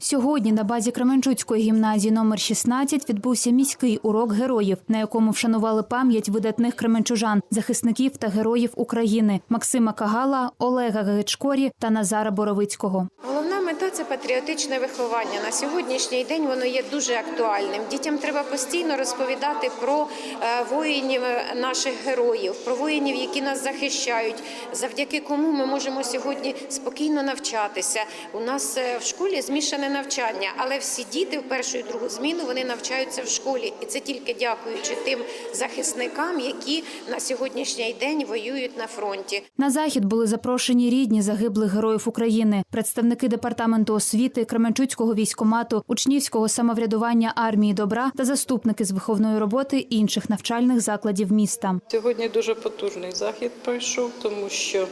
Сьогодні на базі Кременчуцької гімназії номер 16 відбувся міський урок героїв, на якому вшанували пам'ять видатних кременчужан, захисників та героїв України Максима Кагала, Олега Гагичкорі та Назара Боровицького. Головна мета це патріотичне виховання. На сьогоднішній день воно є дуже актуальним. Дітям треба постійно розповідати про е, воїнів е, наших героїв, про воїнів, які нас захищають, завдяки кому ми можемо сьогодні спокійно навчатися. У нас е, в школі змішане навчання, але всі діти в першу і другу зміну вони навчаються в школі, і це тільки дякуючи тим захисникам, які на сьогоднішній день воюють на фронті. На захід були запрошені рідні загиблих героїв України, представники департаменту освіти, Кременчуцького військомату, учнівського самоврядування армії добра та заступники з виховної роботи інших навчальних закладів міста. Сьогодні дуже потужний захід пройшов, тому що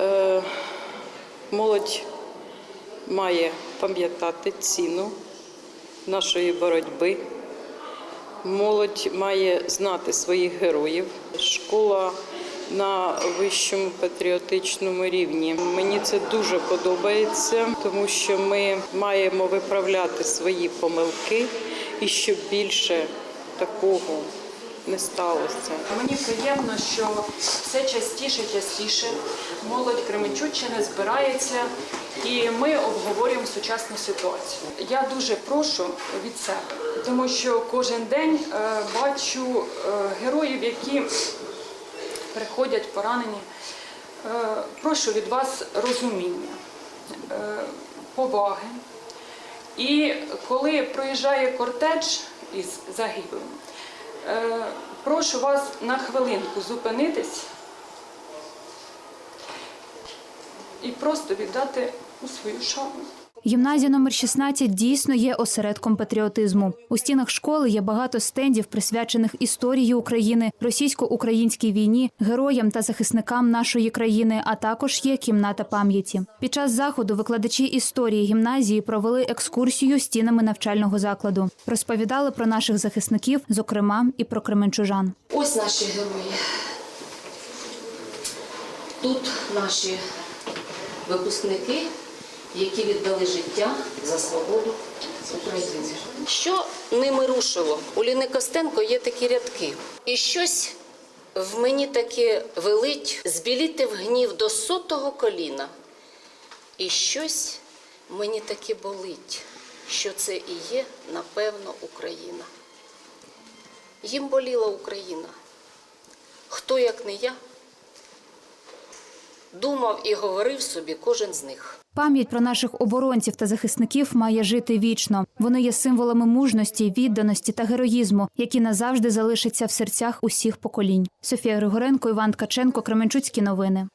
е, молодь має пам'ятати ціну нашої боротьби. Молодь має знати своїх героїв. Школа на вищому патріотичному рівні. Мені це дуже подобається, тому що ми маємо виправляти свої помилки і щоб більше такого не сталося. Мені приємно, що все частіше частіше молодь Кременчуччини збирається і ми обговорюємо сучасну ситуацію. Я дуже прошу від себе, тому що кожен день е, бачу е, героїв, які приходять поранені. Е, Прошу від вас розуміння, е, поваги. І коли проїжджає кортеж із загиблим, е, прошу вас на хвилинку зупинитись і просто віддати у свою шану. Гімназія номер 16 дійсно є осередком патріотизму. У стінах школи є багато стендів, присвячених історії України, російсько-українській війні, героям та захисникам нашої країни, а також є кімната пам'яті. Під час заходу викладачі історії гімназії провели екскурсію стінами навчального закладу. Розповідали про наших захисників, зокрема і про кременчужан. Ось наші герої. Тут наші випускники, які віддали життя за свободу України. Що ними рушило? У Ліни Костенко є такі рядки. І щось в мені таке велить, збіліти в гнів до сотого коліна. І щось мені таке болить, що це і є, напевно, Україна. Їм боліла Україна. Хто, як не я, думав і говорив собі кожен з них. Пам'ять про наших оборонців та захисників має жити вічно. Вони є символами мужності, відданості та героїзму, які назавжди залишаться в серцях усіх поколінь. Софія Григоренко, Іван Ткаченко, Кременчуцькі новини.